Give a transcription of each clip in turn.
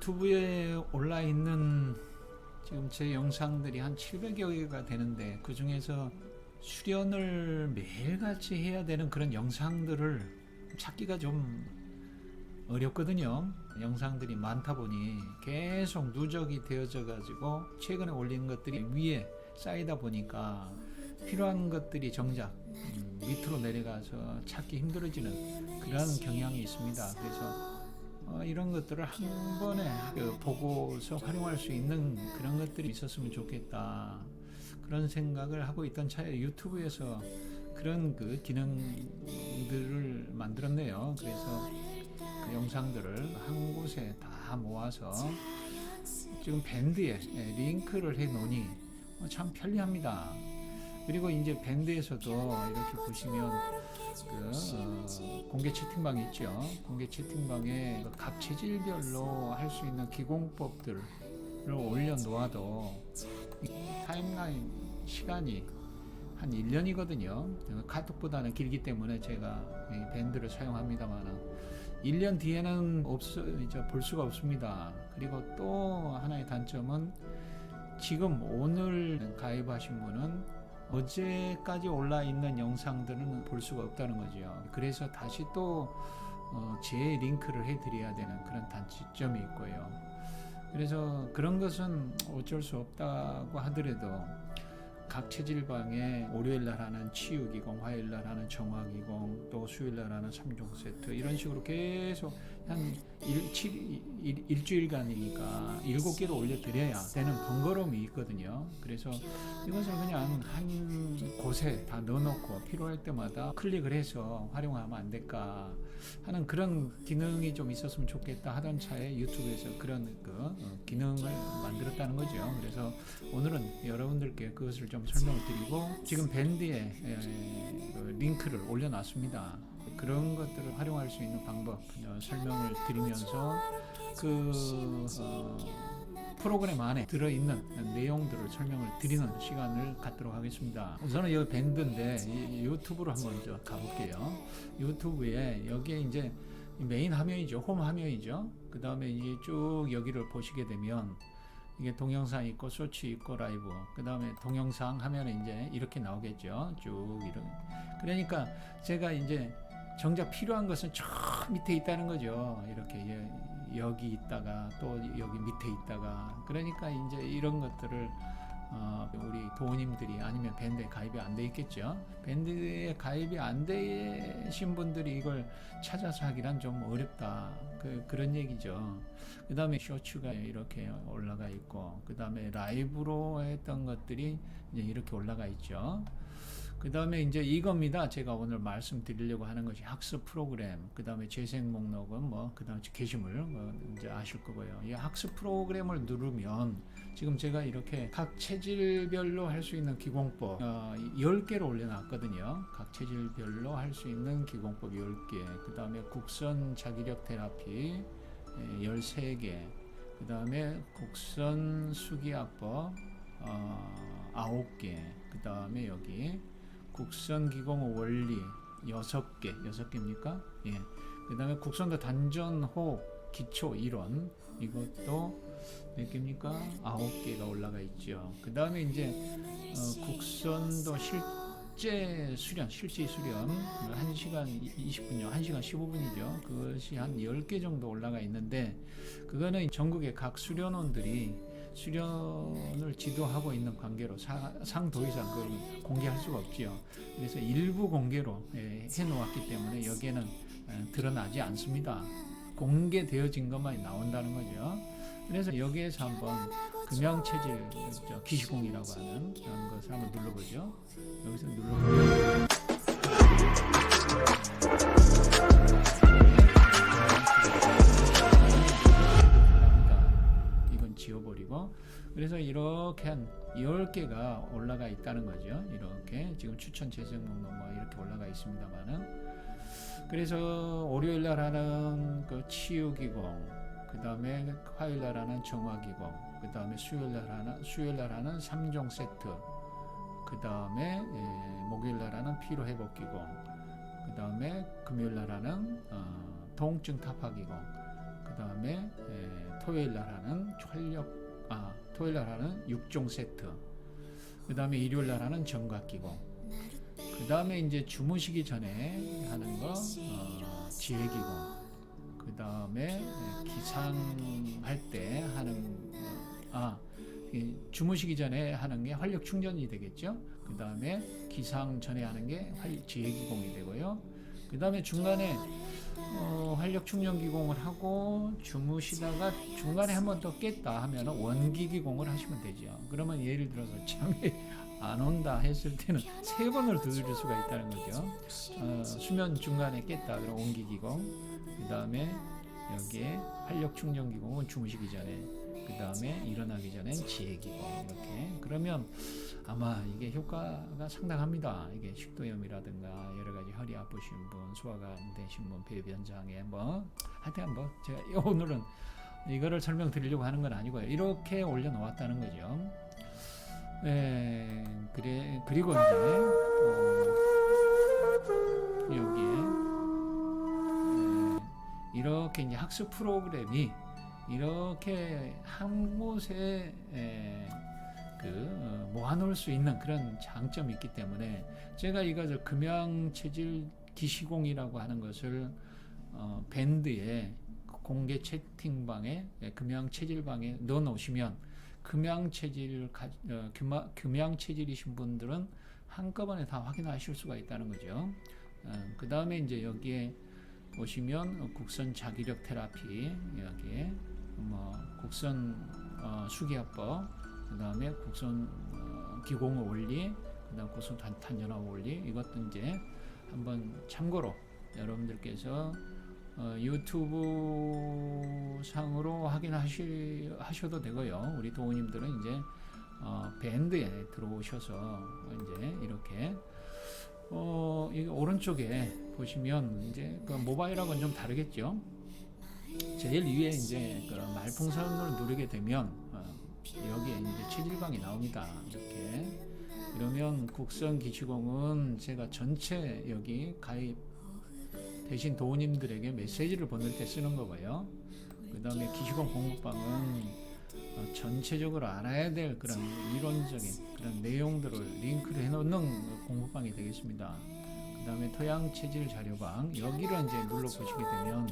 유튜브에 올라 있는 지금 제 영상들이 한 700여 개가 되는데 그 중에서 수련을 매일같이 해야 되는 그런 영상들을 찾기가 좀 어렵거든요. 영상들이 많다 보니 계속 누적이 되어져 가지고 최근에 올린 것들이 위에 쌓이다 보니까 필요한 것들이 정작 음, 밑으로 내려가서 찾기 힘들어지는 그런 경향이 있습니다. 그래서 어, 이런 것들을 한 번에 그 보고서 활용할 수 있는 그런 것들이 있었으면 좋겠다. 그런 생각을 하고 있던 차에 유튜브에서 그런 그 기능들을 만들었네요. 그래서 그 영상들을 한 곳에 다 모아서 지금 밴드에 예, 링크를 해 놓으니 어, 참 편리합니다. 그리고 이제 밴드에서도 이렇게 보시면 그 어, 공개 채팅방 있죠. 공개 채팅방에 그각 체질별로 할 수 있는 기공법들을 올려 놓아도 이 타임라인 시간이 한 1년이거든요. 카톡보다는 길기 때문에 제가 이 밴드를 사용합니다만 1년 뒤에는 없어 이제 볼 수가 없습니다. 그리고 또 하나의 단점은 지금 오늘 가입하신 분은 어제까지 올라 있는 영상들은 볼 수가 없다는 거죠. 그래서 다시 또 어, 재링크를 해드려야 되는 그런 단점이 있고요. 그래서 그런 것은 어쩔 수 없다고 하더라도 각 체질방에 월요일 날 하는 치유기공, 화요일 날 하는 정화기공, 또 수요일 날 하는 3종 세트 이런 식으로 계속 한 일, 칠, 일, 일주일간이니까 일곱 개를 올려드려야 되는 번거로움이 있거든요. 그래서 이것을 그냥 한 곳에 다 넣어놓고 필요할 때마다 클릭을 해서 활용하면 안 될까 하는 그런 기능이 좀 있었으면 좋겠다 하던 차에 유튜브에서 그런 그 어, 기능을 만들었다는 거죠. 그래서 오늘은 여러분들께 그것을 좀 설명을 드리고 지금 밴드에 에, 그 링크를 올려놨습니다. 그런 것들을 활용할 수 있는 방법 어, 설명을 드리면서 그 어, 프로그램 안에 들어있는 내용들을 설명을 드리는 시간을 갖도록 하겠습니다. 우선은 여기 밴드인데 이 유튜브로 한번 저 가볼게요. 유튜브에 여기에 이제 메인 화면이죠. 홈 화면이죠. 그 다음에 이제 쭉 여기를 보시게 되면 이게 동영상 있고 쇼츠 있고 라이브 그 다음에 동영상 하면은 이제 이렇게 나오겠죠 쭉 이런 그러니까 제가 이제 정작 필요한 것은 저 밑에 있다는 거죠. 이렇게 여- 여기 있다가 또 여기 밑에 있다가. 그러니까 이제 이런 것들을 어, 우리 도우님들이 아니면 밴드에 가입이 안 돼 있겠죠. 밴드에 가입이 안 되신 분들이 이걸 찾아서 하기란 좀 어렵다. 그, 그런 얘기죠. 그 다음에 쇼츠가 이렇게 올라가 있고 그 다음에 라이브로 했던 것들이 이제 이렇게 올라가 있죠 그 다음에 이제 이겁니다. 제가 오늘 말씀드리려고 하는 것이 학습 프로그램, 그 다음에 재생 목록은 뭐, 그 다음에 게시물, 뭐 이제 아실 거고요. 이 학습 프로그램을 누르면 지금 제가 이렇게 각 체질별로 할 수 있는 기공법 어, 10개를 올려놨거든요. 각 체질별로 할 수 있는 기공법 10개, 그 다음에 국선 자기력 테라피 예, 13개, 그 다음에 국선 수기학법 어, 9개, 그 다음에 여기 국선 기공 원리 여섯 개 여섯 개입니까? 예. 그 다음에 국선도 단전 호흡 기초 이론 이것도 몇 개입니까? 아홉 개가 올라가 있죠. 그 다음에 이제 어, 국선도 실제 수련 실제 수련 1시간 20분요. 1시간 15분이죠. 그것이 한 10개 정도 올라가 있는데 그거는 전국의 각 수련원들이 수련을 지도하고 있는 관계로 사- 상도 이상 그걸 공개할 수가 없지요. 그래서 일부 공개로 예, 해놓았기 때문에 여기에는 예, 드러나지 않습니다. 공개되어진 것만 나온다는 거죠. 그래서 여기에서 한번 금양체질 저 기시공이라고 하는 그런 것을 한번 눌러보죠. 여기서 눌러보면 그래서 이렇게 한 10개가 올라가 있다는 거죠. 이렇게 지금 추천 재생 목록 뭐 이렇게 올라가 있습니다만은 그래서 월요일 날 하는 그 치유기공 그 다음에 화요일 날 하는 정화기공 그 다음에 수요일 날 하는 수요일 날 하는 3종 세트 그 다음에 목요일 날 하는 피로회복기공 그 다음에 금요일 날 하는 어, 통증 타파기공 그 다음에 토요일 날 하는 활력 아 토요일 날 하는 6종 세트 그 다음에 일요일 날 하는 정각 기공 그 다음에 이제 주무시기 전에 하는 거 어, 지혜 기공 그 다음에 기상할 때 하는 어, 아이 주무시기 전에 하는 게 활력 충전이 되겠죠. 그 다음에 기상 전에 하는 게 활, 지혜 기공이 되고요. 그 다음에 중간에 어, 활력 충전 기공을 하고 주무시다가 중간에 한 번 더 깼다 하면 원기 기공을 하시면 되죠. 그러면 예를 들어서 잠이 안 온다 했을 때는 세 번을 더 들을 수가 있다는 거죠. 어, 수면 중간에 깼다 그럼 원기 기공, 그 다음에 여기에 활력 충전 기공은 주무시기 전에, 그 다음에 일어나기 전엔 지혜 기공 이렇게 그러면 아마 이게 효과가 상당합니다. 이게 식도염이라든가 여러 가지 허리 아프신 분, 소화가 안 되신 분, 배변 장애 뭐 하여튼 한번 제가 오늘은 이거를 설명드리려고 하는 건 아니고요. 이렇게 올려놓았다는 거죠. 예, 그래 그리고 이제 어, 여기에 예, 이렇게 이제 학습 프로그램이 이렇게 한 곳에 에, 그 어, 모아놓을 수 있는 그런 장점이 있기 때문에 제가 이것을 금양 체질 기시공이라고 하는 것을 어, 밴드에 공개 채팅방에 예, 금양 체질방에 넣어 놓으시면 금양 체질 가, 어, 금마, 금양 체질이신 분들은 한꺼번에 다 확인하실 수가 있다는 거죠. 어, 그 다음에 이제 여기에 보시면 어, 국선 자기력 테라피 여기에 뭐 국선 어, 수기압법 그 다음에 국선 어, 기공 원리 그 다음 국선 탄, 탄전압 원리 이것도 이제 한번 참고로 여러분들께서 어, 유튜브 상으로 확인하시 하셔도 되고요. 우리 도우님들은 이제 어, 밴드에 들어오셔서 이제 이렇게 어, 이 오른쪽에 보시면 이제 그 모바일하고는 좀 다르겠죠. 제일 위에 이제 그 말풍선을 누르게 되면 어, 여기에 이제 체질방이 나옵니다. 이렇게 그러면 국선 기시공은 제가 전체 여기 가입 대신 도우님들에게 메시지를 보낼 때 쓰는 거고요. 그 다음에 기시공 공부방은 어, 전체적으로 알아야 될 그런 이론적인 그런 내용들을 링크를 해놓는 공부방이 되겠습니다. 그 다음에 토양 체질 자료방 여기를 이제 눌러 보시게 되면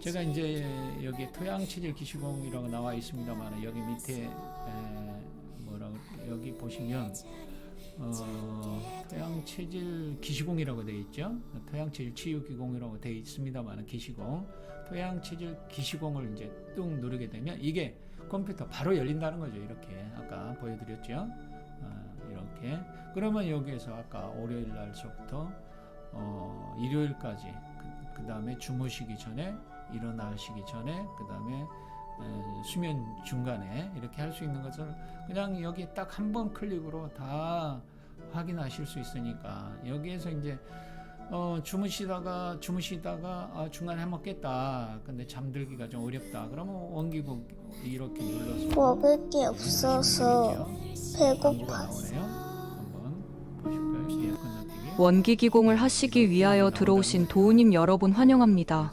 제가 이제 여기 토양 체질 기시공이라고 나와 있습니다만 여기 밑에 에, 뭐라 그- 여기 보시면 어, 토양 체질 기시공이라고 되어 있죠. 토양 체질 치유 기공이라고 되어 있습니다만 기시공 토양 체질 기시공을 이제 뚝 누르게 되면 이게 컴퓨터 바로 열린다는 거죠. 이렇게 아까 보여드렸죠. 어, 이렇게 그러면 여기에서 아까 월요일 날서부터 어, 일요일까지 그, 그 다음에 주무시기 전에 일어나시기 전에 그 다음에 수면 중간에 이렇게 할 수 있는 것을 그냥 여기 딱 한 번 클릭으로 다 확인하실 수 있으니까 여기에서 이제 어, 주무시다가 주무시다가 아, 중간에 깼다. 근데 잠들기가 좀 어렵다. 그러면 원기복 이렇게 눌러서 먹을 게 없어서 광고가 배고파. 나 원기기공을 하시기 위하여 들어오신 도우님 여러분 환영합니다.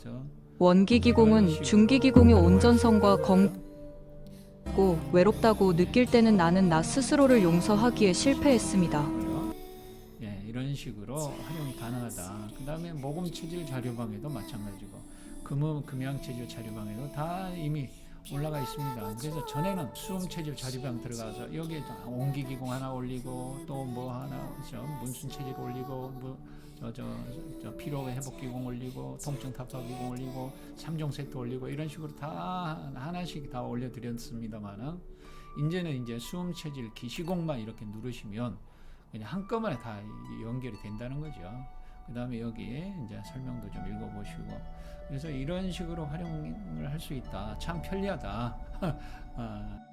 원기기공은 중기기공의 온전성과 검고 외롭다고 느낄 때는 나는 나 스스로를 용서하기에 실패했습니다. 예, 이런 식으로 활용이 가능하다. 그 다음에 모금 체질 자료방에도 마찬가지고 금음 금양 체질 자료방에도 다 이미 올라가 있습니다. 그래서 전에는 수음 체질 자료방 들어가서 여기에 온기 기공 하나 올리고 또 뭐 하나 저 문순 체질 올리고 뭐저저 저 피로 회복 기공 올리고 통증 탑사 기공 올리고 삼종 세트 올리고 이런 식으로 다 하나씩 다 올려드렸습니다만은 이제는 이제 수음 체질 기시공만 이렇게 누르시면 그냥 한꺼번에 다 연결이 된다는 거죠. 그 다음에 여기에 이제 설명도 좀 읽어보시고 그래서 이런 식으로 활용을 할 수 있다. 참 편리하다. 아,